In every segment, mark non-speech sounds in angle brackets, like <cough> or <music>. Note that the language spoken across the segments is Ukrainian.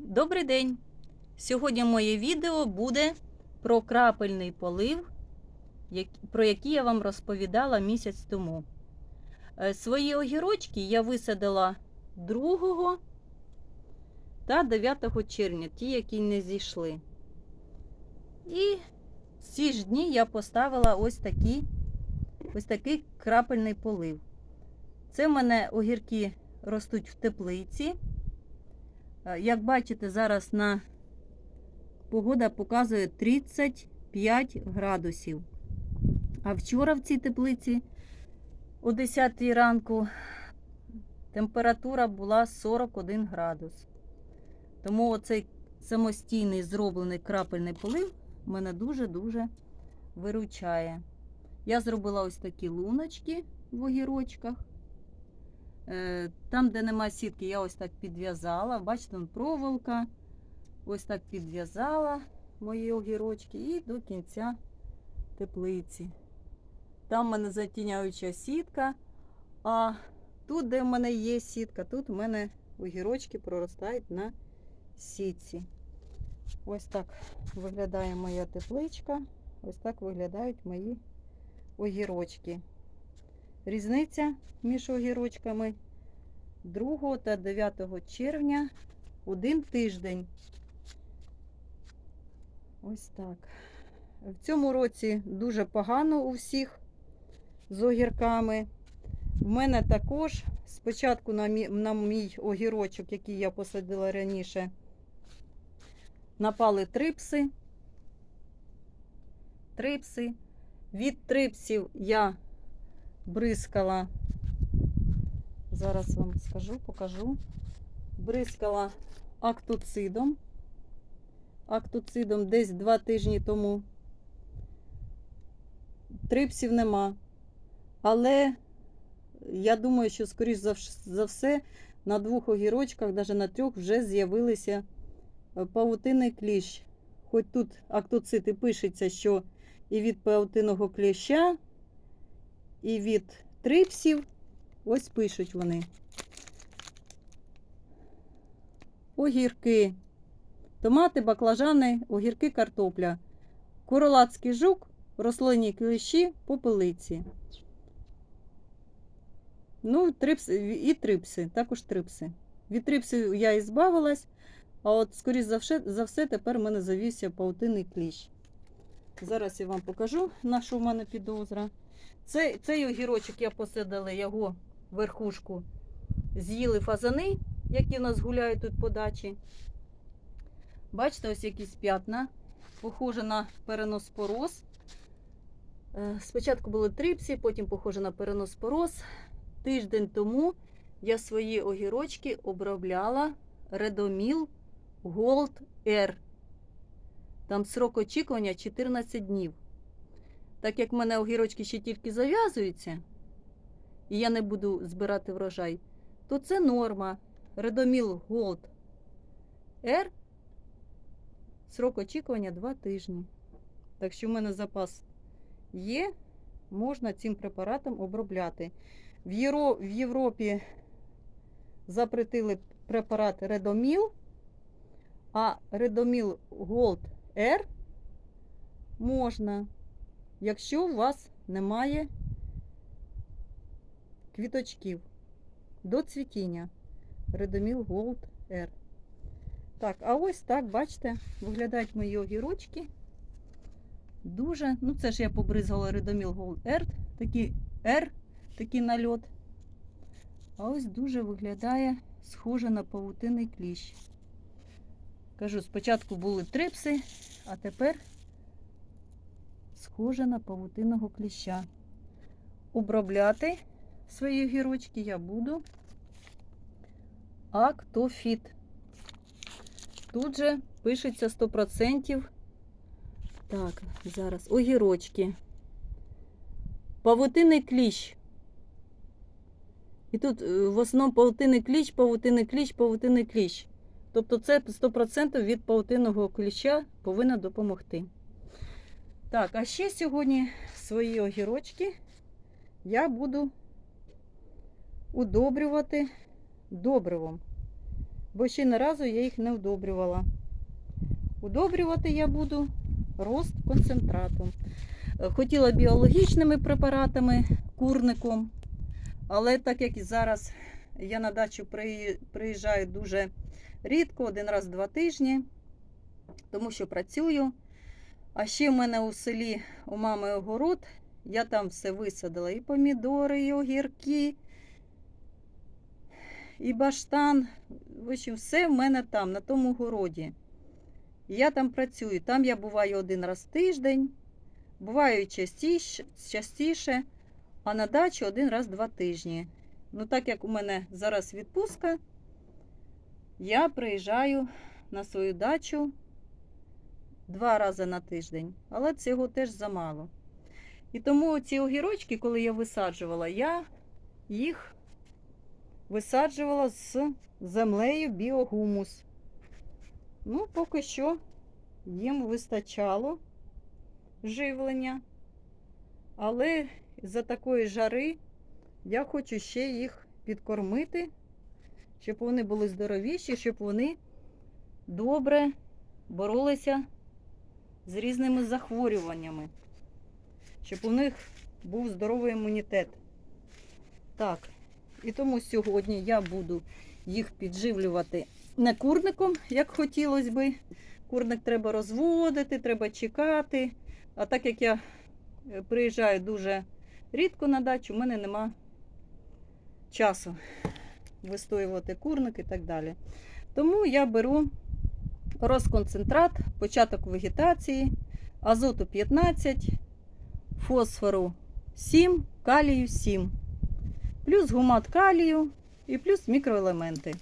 Добрий день! Сьогодні моє відео буде про крапельний полив, про який я вам розповідала місяць тому. Е, Свої огірочки я висадила 2 та 9 червня, ті, які не зійшли. І ці ж дні я поставила ось, такі, ось такий крапельний полив. Це в мене огірки ростуть в теплиці. Е, Як бачите, зараз на погода показує 35 градусів. А вчора в цій теплиці о 10 ранку температура була 41 градус. Тому оцей самостійний зроблений крапельний полив мене дуже-дуже виручає. Я зробила ось такі луночки в огірочках. Е, Там, де нема сітки, я ось так підв'язала. Бачите, там проволока. Ось так підв'язала мої огірочки і до кінця теплиці. Там в мене затіняюча сітка. А тут, де в мене є сітка, тут в мене огірочки проростають на сітці. Ось так виглядає моя тепличка. Ось так виглядають мої огірочки. Різниця між огірочками 2 та 9 червня один тиждень. Ось так. В цьому році дуже погано у всіх з огірками. В мене також спочатку на мій, на мій огірочок, який я посадила раніше, напали трипси. Трипси. Від трипсів я бризкала. Зараз вам скажу, покажу. Бризкала актоцидом. Актоцидом десь два тижні тому. Трипсів нема. Але я думаю, що, скоріш за все, на двох огірочках, навіть на трьох, вже з'явилися е, павутинний кліщ. Хоч тут актоцид і пишеться, що і від павутинного кліща, і від трипсів. Ось пишуть вони. Огірки, томати, баклажани, огірки, картопля, королацький жук, рослинні кліщі, попелиці. Ну, трипси, і трипси, також трипси. Від трипсів я і збавилась, а от, скоріш за все, за все, тепер в мене завівся паутинний кліщ. Зараз я вам покажу, на що в мене підозра. Цей, цей огірочок я посадила його верхушку. З'їли фазани, які в нас гуляють тут по дачі. Бачите, ось якісь п'ятна. Похоже на переноспороз. Е, Спочатку були трипсі, потім похоже на переноспороз. Тиждень тому я свої огірочки обробляла Редоміл Gold R. Там срок очікування 14 днів. Так як в мене огірочки ще тільки зав'язуються, і я не буду збирати врожай, то це норма. Редоміл Gold R. Срок очікування 2 тижні. Так що в мене запас є, можна цим препаратом обробляти. В, Єро, в Європі запретили препарат Редоміл, а Редоміл Gold R можна, якщо у вас немає квіточків до цвітіння. Редоміл Gold R. Так, а ось так, бачите, виглядають мої огірочки. Дуже, ну це ж я побризгала Редоміл Gold R, такий R, такий нальот. А ось дуже виглядає схоже на павутинний кліщ. Кажу, спочатку були трипси, а тепер схоже на павутинного кліща. Обробляти свої огірочки я буду Актофіт. Тут же пишеться 100%. Так, зараз огірочки. Павутинний кліщ. І тут е, в основному павутинний кліщ, павутинний кліщ, павутинний кліщ. Тобто це 100% від павутинного кліща повинна допомогти. Так, а ще сьогодні свої огірочки я буду удобрювати добривом. бо ще не разу я їх не удобрювала. Удобрювати я буду рост концентрату. Хотіла біологічними препаратами, курником, але так як і зараз я на дачу приїжджаю дуже рідко, один раз в два тижні, тому що працюю. А ще в мене у селі у мами огород, я там все висадила. І помідори, і огірки, і баштан. В общем, все в мене там, на тому городі. Я там працюю. Там я буваю один раз в тиждень, буваю частіше, частіше, а на дачі один раз в два тижні. Ну, так як у мене зараз відпустка, я приїжджаю на свою дачу два рази на тиждень, але цього теж замало. І тому ці огірочки, коли я висаджувала, я їх висаджувала з землею біогумус. Ну, поки що їм вистачало живлення, але за такої жари я хочу ще їх підкормити, щоб вони були здоровіші, щоб вони добре боролися з різними захворюваннями, щоб у них був здоровий імунітет. Так, і тому сьогодні я буду їх підживлювати не курником, як хотілося би. Курник треба розводити, треба чекати. А так як я е, приїжджаю дуже рідко на дачу, у мене нема часу вистоювати курник і так далі. Тому я беру розконцентрат, початок вегетації, азоту 15, фосфору 7, калію 7, плюс гумат калію і плюс мікроелементи.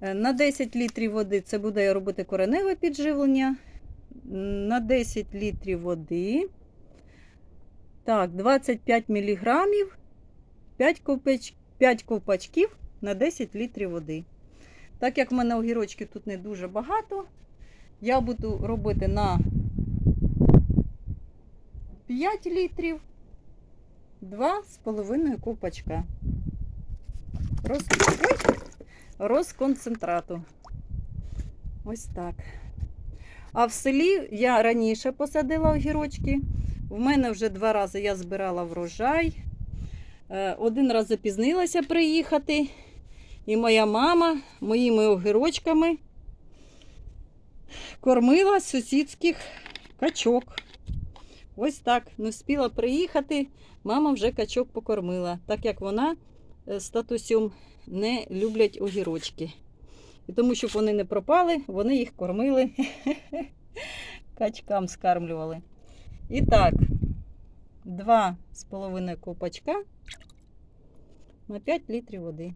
Е, На 10 літрів води це буде робити кореневе підживлення. На 10 літрів води. Так, 25 мг, 5, ковпач... 5 ковпачків на 10 літрів води. Так як в мене огірочків тут не дуже багато, я буду робити на 5 літрів 2,5 ковпачка. Роз... Ой! Розконцентрату. Ось так. А в селі я раніше посадила огірочки. В мене вже два рази я збирала врожай. Е, Один раз запізнилася приїхати. І моя мама моїми огірочками кормила сусідських качок. Ось так. Не встигла приїхати, мама вже качок покормила, так як вона е, з татусем не люблять огірочки. І тому, щоб вони не пропали, вони їх кормили, <laughs> качкам скармлювали. І так, два з половиною ковпачка на 5 літрів води.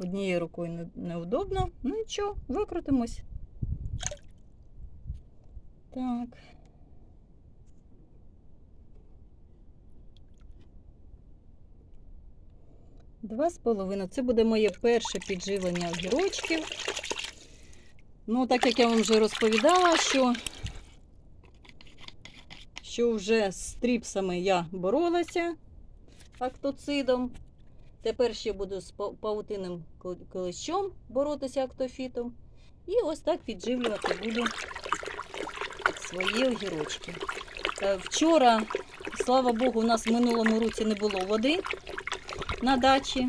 Однією рукою неудобно. Ну нічого, викрутимось. Так. Два з половиною. Це буде моє перше підживлення огірочків. Ну, так як я вам вже розповідала, що, що вже з тріпсами я боролася актоцидом. Тепер ще буду з па- павутинним ко- клещом боротися актофітом. І ось так підживлювати буду свої огірочки. Е, Вчора, слава Богу, у нас в минулому році не було води на дачі,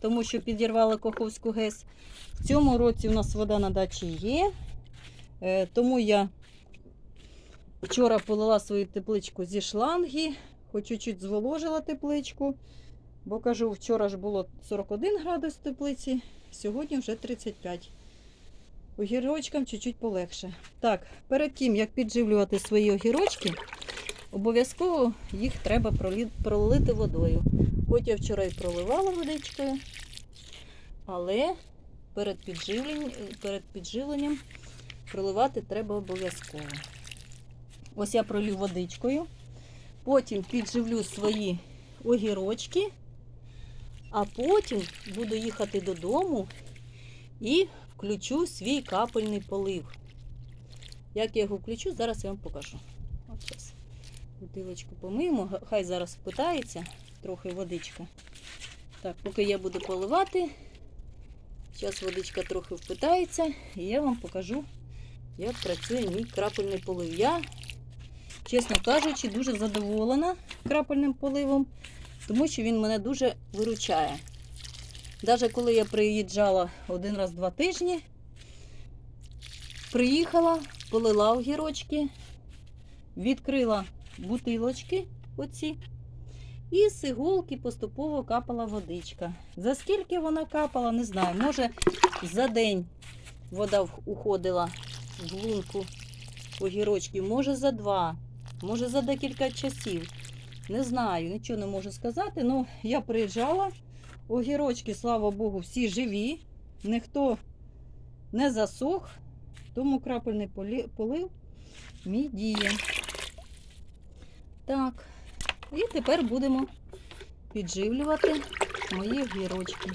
тому що підірвали Коховську ГЕС. В цьому році у нас вода на дачі є. Е, Тому я вчора полила свою тепличку зі шланги, хоч чуть-чуть зволожила тепличку. Бо кажу, вчора ж було 41 градус в теплиці, сьогодні вже 35. Огірочкам чуть-чуть полегше. Так, перед тим, як підживлювати свої огірочки, обов'язково їх треба пролити водою. Хоч я вчора і проливала водичкою, але перед, підживлень... перед підживленням проливати треба обов'язково. Ось я пролю водичкою, потім підживлю свої огірочки, а потім буду їхати додому і включу свій капельний полив. Як я його включу, зараз я вам покажу. От зараз бутилочку помиємо, хай зараз впитається трохи водичка. Так, поки я буду поливати, зараз водичка трохи впитається, і я вам покажу, як працює мій крапельний полив. Я, чесно кажучи, дуже задоволена крапельним поливом, тому що він мене дуже виручає. Навіть коли я приїжджала один раз два тижні, приїхала, полила огірочки, відкрила бутилочки оці. І з іголки поступово капала водичка. За скільки вона капала, не знаю. Може за день вода уходила в лунку огірочків, може за два, може за декілька часів. Не знаю, нічого не можу сказати. Ну, я приїжджала, огірочки, слава Богу, всі живі, ніхто не засох, тому крапельний полив мій діє. Так, і тепер будемо підживлювати мої огірочки.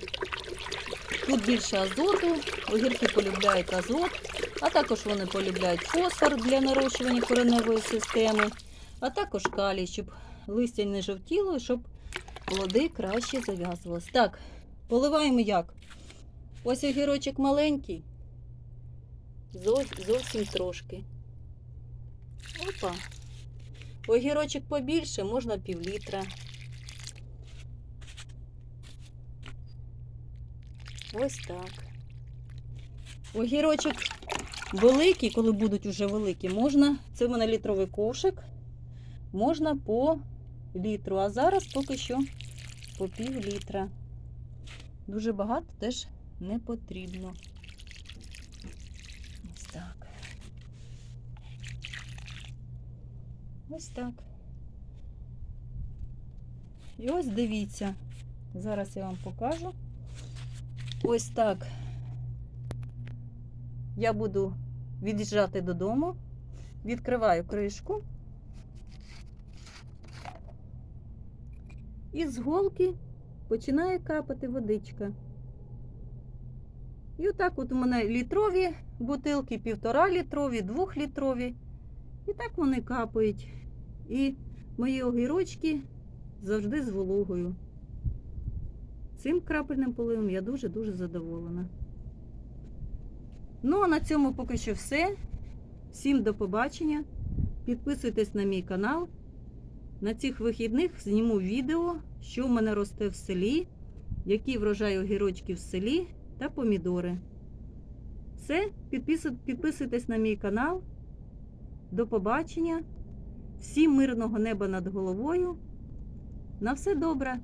Тут більше азоту, огірки полюбляють азот, а також вони полюбляють фосфор для нарощування кореневої системи, а також калій, щоб листя не жовтіло, щоб плоди краще зав'язувалися. Так, поливаємо як? Ось огірочок маленький, зовсім трошки. Опа. Огірочок побільше, можна пів літра. Ось так. Огірочок великий, коли будуть уже великі, можна. Це в мене літровий ковшик. Можна по літру, а зараз поки що по пів літра. Дуже багато теж не потрібно. Ось так. Ось так. І ось дивіться. Зараз я вам покажу. Ось так. Я буду від'їжджати додому. Відкриваю кришку. І з голки починає капати водичка. І отак от у мене літрові бутилки, півтора літрові, двохлітрові. І так вони капають. І мої огірочки завжди з вологою. Цим крапельним поливом я дуже-дуже задоволена. Ну, а на цьому поки що все. Всім до побачення. Підписуйтесь на мій канал. На цих вихідних зніму відео, що в мене росте в селі, які врожаю огірочки в селі та помідори. Все, підписуйтесь на мій канал. До побачення. Всім мирного неба над головою. На все добре!